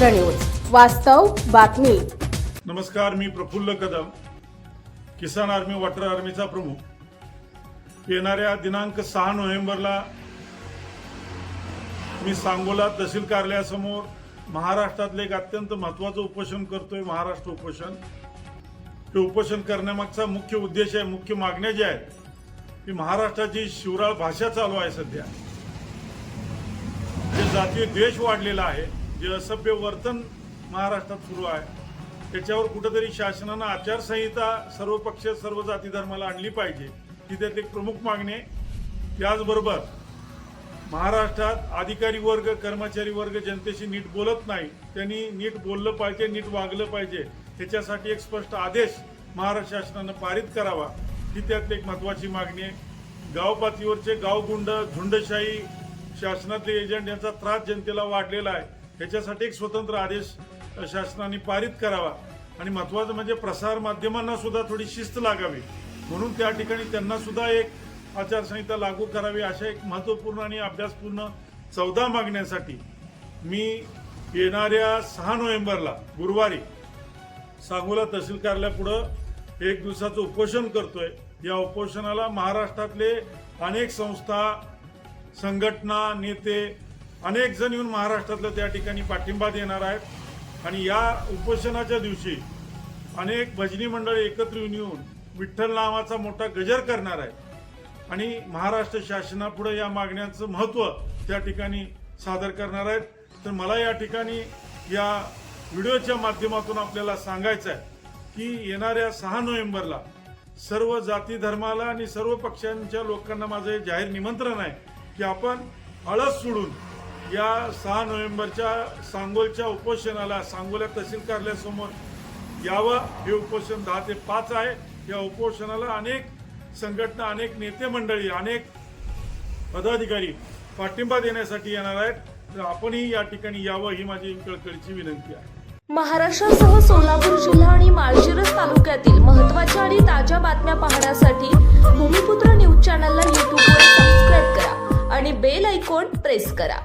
भूमिपुत्र news. वास्तव बातमी. नमस्कार मी प्रफुल्ल कदम. किसान आर्मी वॉटर आर्मीचा प्रमुख. येणाऱ्या दिनांक सहा नोव्हेंबरला मी सांगोला तहसील कार्यालयासमोर महाराष्ट्रातलं एक अत्यंत महत्वाचं उपोषण करतोय महाराष्ट्र उपोषण. हे उपोषण करण्यामागचा मुख्य उद्देश आहे मुख्य मागण्या ज्या आहेत की महाराष्ट्राची शिवराळ भाषा चालू आहे सध्या. जे जातीय द्वेष वाढलेला आहे जे असभ्य वर्तन महाराष्ट्रात सुरू आहे त्याच्यावर कुठंतरी शासनानं आचारसंहिता सर्व पक्ष सर्व जाती धर्माला आणली पाहिजे ही त्यात एक प्रमुख मागणी आहे. त्याचबरोबर महाराष्ट्रात अधिकारी वर्ग कर्मचारी वर्ग जनतेशी नीट बोलत नाही त्यांनी नीट बोललं पाहिजे नीट वागलं पाहिजे त्याच्यासाठी एक स्पष्ट आदेश महाराष्ट्र शासनानं पारित करावा ही त्यात एक महत्त्वाची मागणी आहे. गाव पातळीवरचे गावगुंड झुंडशाही शासनातले एजंट यांचा त्रास जनतेला वाढलेला आहे. ह्याच्यासाठी एक स्वतंत्र आदेश शासनाने पारित करावा. आणि महत्वाचं म्हणजे प्रसार माध्यमांना सुद्धा थोडी शिस्त लागावी. म्हणून त्या ठिकाणी त्यांना सुद्धा एक आचारसंहिता लागू करावी अशा एक महत्त्वपूर्ण आणि अभ्यासपूर्ण चौदा मागण्यांसाठी मी येणाऱ्या सहा नोव्हेंबरला गुरुवारी सांगोला तहसील कार्यालयापुढं एक दिवसाचं उपोषण करतोय. या उपोषणाला महाराष्ट्रातले अनेक संस्था संघटना नेते अनेक जण येऊन महाराष्ट्रातलं त्या ठिकाणी पाठिंबा देणार आहेत. आणि या उपोषणाच्या दिवशी अनेक भजनी मंडळी एकत्र येऊन येऊन विठ्ठल नावाचा मोठा गजर करणार आहेत. आणि महाराष्ट्र शासनापुढे या मागण्यांचं महत्त्व त्या ठिकाणी सादर करणार आहेत. तर मला या ठिकाणी या व्हिडिओच्या माध्यमातून आपल्याला सांगायचं आहे की येणाऱ्या सहा नोव्हेंबरला सर्व जाती धर्माला आणि सर्व पक्षांच्या लोकांना माझं जाहीर निमंत्रण आहे की आपण हळद सोडून या सहा नोव्हेंबरच्या सांगोलच्या उपोषणाला सांगोल्या तहसील कार्यालयासमोर यावं हे उपोषण दहा ते पाच आहे. या उपोषणाला अनेक संघटना अनेक नेते मंडळी अनेक पदाधिकारी पाठिंबा देण्यासाठी येणार आहेत. तर आपणही या ठिकाणी यावं ही माझी कळकळीची विनंती आहे. महाराष्ट्रासह सोलापूर जिल्हा आणि माळशिरस तालुक्यातील महत्त्वाच्या आणि ताज्या बातम्या पाहण्यासाठी भूमिपुत्र न्यूज चॅनलला यूट्यूबवर सबस्क्राईब करा आणि बेल ऐकॉन प्रेस करा.